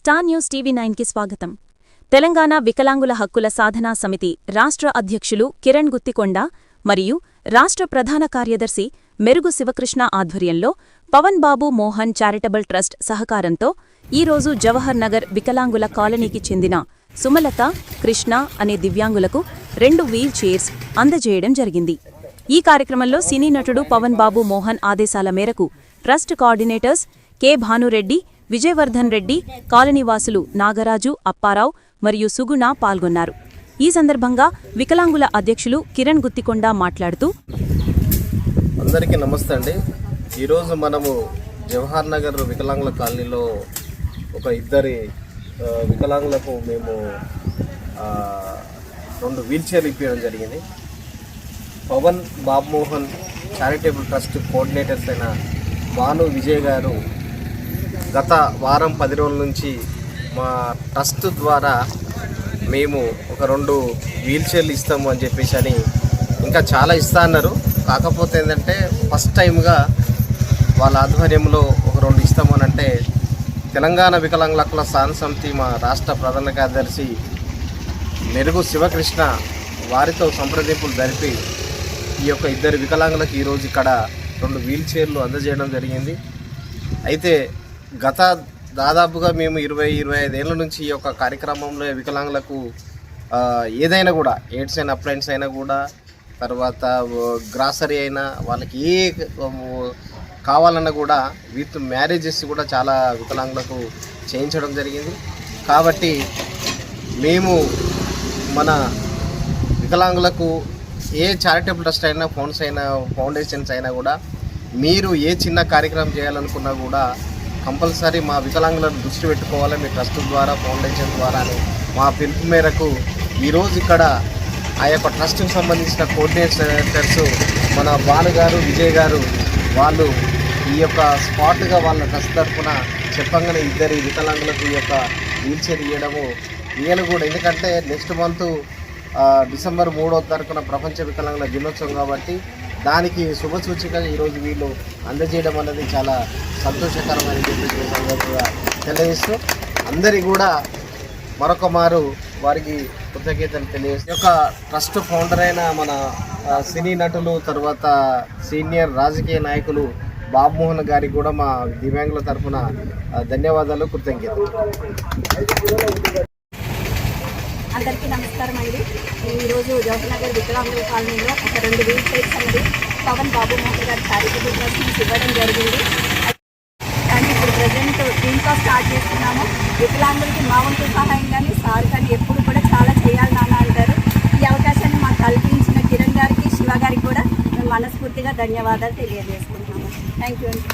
Star news TV నైన్కి స్వాగతం. తెలంగాణ వికలాంగుల హక్కుల సాధనా సమితి రాష్ట్ర అధ్యక్షులు కిరణ్ గుత్తికొండ మరియు రాష్ట్ర ప్రధాన కార్యదర్శి మెరుగు శివకృష్ణ ఆధ్వర్యంలో పవన్ బాబు మోహన్ చారిటబుల్ ట్రస్ట్ సహకారంతో ఈరోజు జవహర్ నగర్ వికలాంగుల కాలనీకి చెందిన సుమలత కృష్ణ అనే దివ్యాంగులకు రెండు వీల్ చైర్స్ అందజేయడం జరిగింది. ఈ కార్యక్రమంలో సినీ నటుడు పవన్ బాబు మోహన్ ఆదేశాల మేరకు trust coordinators K Bhanureddy Vijayavardhan Reddy కాలనీవాసులు Nagaraju Apparao మరియు సుగుణ పాల్గొన్నారు. ఈ సందర్భంగా వికలాంగుల అధ్యక్షులు కిరణ్ గుత్తికొండ మాట్లాడుతూ అందరికీ నమస్తే అండి. ఈరోజు మనము జవహర్ నగర్ వికలాంగుల కాలనీలో ఒక ఇద్దరి వికలాంగులకు మేము రెండు వీల్ చైర్లు ఇప్పించడం జరిగింది. Pavan Babu Mohan charitable trust coordinators అయిన భాను విజయ్ గారు గత వారం పది రోజుల నుంచి మా ట్రస్ట్ ద్వారా మేము ఒక రెండు వీల్ చైర్లు ఇస్తాము అని చెప్పేసి అని ఇంకా చాలా ఇస్తా అన్నారు. కాకపోతే ఏంటంటే ఫస్ట్ టైంగా వాళ్ళ ఆధ్వర్యంలో ఒక రెండు ఇస్తాము అని అంటే తెలంగాణ వికలాంగుల హక్కుల సాధన సమితి మా రాష్ట్ర ప్రధాన కార్యదర్శి మెరుగు శివకృష్ణ వారితో సంప్రదింపులు జరిపి ఈ యొక్క ఇద్దరు వికలాంగులకు ఈరోజు ఇక్కడ రెండు వీల్ చైర్లు అందజేయడం జరిగింది. అయితే గత దాదాపుగా మేము ఇరవై ఇరవై ఐదేళ్ళ నుంచి ఈ యొక్క కార్యక్రమంలో వికలాంగులకు ఏదైనా కూడా ఎయిడ్స్ అయిన అప్లయన్స్ అయినా కూడా తర్వాత గ్రాసరీ అయినా వాళ్ళకి ఏ కావాలన్నా కూడా విత్ మ్యారేజెస్ కూడా చాలా వికలాంగులకు చేయించడం జరిగింది. కాబట్టి మేము మన వికలాంగులకు ఏ చారిటబుల్ ట్రస్ట్ అయినా ఫోన్స్ అయినా ఫౌండేషన్స్ అయినా కూడా మీరు ఏ చిన్న కార్యక్రమం చేయాలనుకున్నా కూడా కంపల్సరీ మా వికలాంగులను దృష్టి పెట్టుకోవాలి. మీ ట్రస్ట్ ద్వారా ఫౌండేషన్ ద్వారా అని మా పిలుపు మేరకు ఈరోజు ఇక్కడ ఆ యొక్క ట్రస్ట్కి సంబంధించిన కోఆర్డినేటర్స్ మన బాలుగారు గారు విజయ్ గారు వాళ్ళు ఈ యొక్క స్పాట్గా వాళ్ళ ట్రస్ట్ తరఫున చెప్పంగానే ఇద్దరి వికలాంగులకు ఈ యొక్క వీల్ చైర్ ఇవ్వడము ఇయ్యను కూడా. ఎందుకంటే నెక్స్ట్ మంత్ డిసెంబర్ మూడో తారీఖున ప్రపంచ వికలాంగుల దినోత్సవం కాబట్టి దానికి శుభసూచికగా ఈరోజు వీళ్ళు అందజేయడం అనేది చాలా సంతోషకరమైన సందర్భంగా తెలియజేస్తూ అందరి కూడా మరొక మారు వారికి కృతజ్ఞతలు తెలియజేస్తూ. ఒక యొక్క ట్రస్ట్ ఫౌండర్ అయిన మన సినీ నటులు తర్వాత సీనియర్ రాజకీయ నాయకులు బాబుమోహన్ గారికి కూడా మా దివ్యాంగుల తరఫున ధన్యవాదాలు కృతజ్ఞతలు. అందరికీ నమస్కారం అండి. ఈరోజు జవహర్నగర్ వికలాంగుల కాలనీలో ఒక రెండు వీల్ చైర్స్ అనేది పవన్ బాబు మోహన్ గారి కార్యక్రమం ట్రస్ట్ ఇవ్వడం జరిగింది. కానీ ఇప్పుడు ప్రజెంట్ దీంతో స్టార్ట్ చేస్తున్నాము. వికలాంగులకి మా వంతు సహాయం కానీ సార్ కానీ ఎప్పుడు కూడా చాలా చేయాలి నాన్న అంటారు. ఈ అవకాశాన్ని మాకు కల్పించిన కిరణ్ గారికి శివ గారికి కూడా మేము మనస్ఫూర్తిగా ధన్యవాదాలు తెలియజేసుకుంటున్నాము. థ్యాంక్ యూ అండి